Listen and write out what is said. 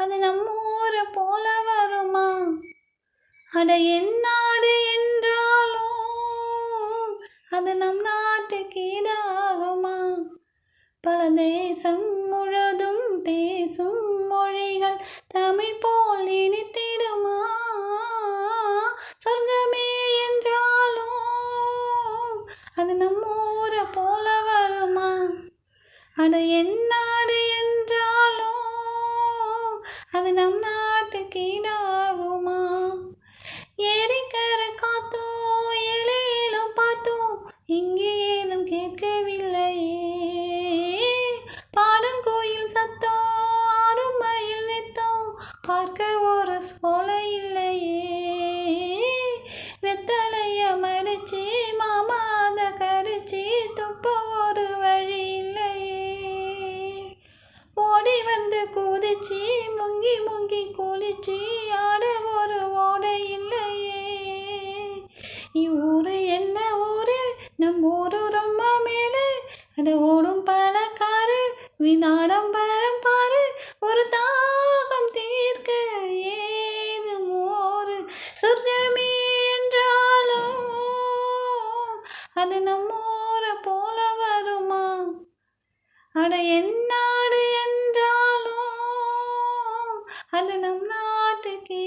அது நம்ம ஊரை போல வருமா? அட என்னாடு என்றாலும் அது நம் நாட்டுக்கு ஈடாகுமா? பல தேசம் முழுதும் பேசும் மொழிகள் தமிழ் போல் இனித்திடுமா? சொர்க்கமே என்றாலும் அது நம்ம ஊரை போல வருமா? அட என்ன இங்கே ஏதும் கேட்கவில்லையே. பாடும் கோயில் சத்தோ ஆடும் மயில் நித்தம் பார்க்க ஒரு சோலை இல்லையே. வெத்தலைய மடிச்சு மாமா அதை கடிச்சு துப்ப ஒரு வழி இல்லையே. ஓடி வந்து குதிச்சு முங்கி முங்கி குளிச்சு அட ஓடும் பணக்காரர் வினாடம்பரம் பாரு ஒரு தாகம் தீர்க்க ஏது மோரு சொர்க்கமே என்றாலும் அது நம்மூரை போல வருமா? அட என்னாடு என்றாலும் அது நம் நாட்டுக்கு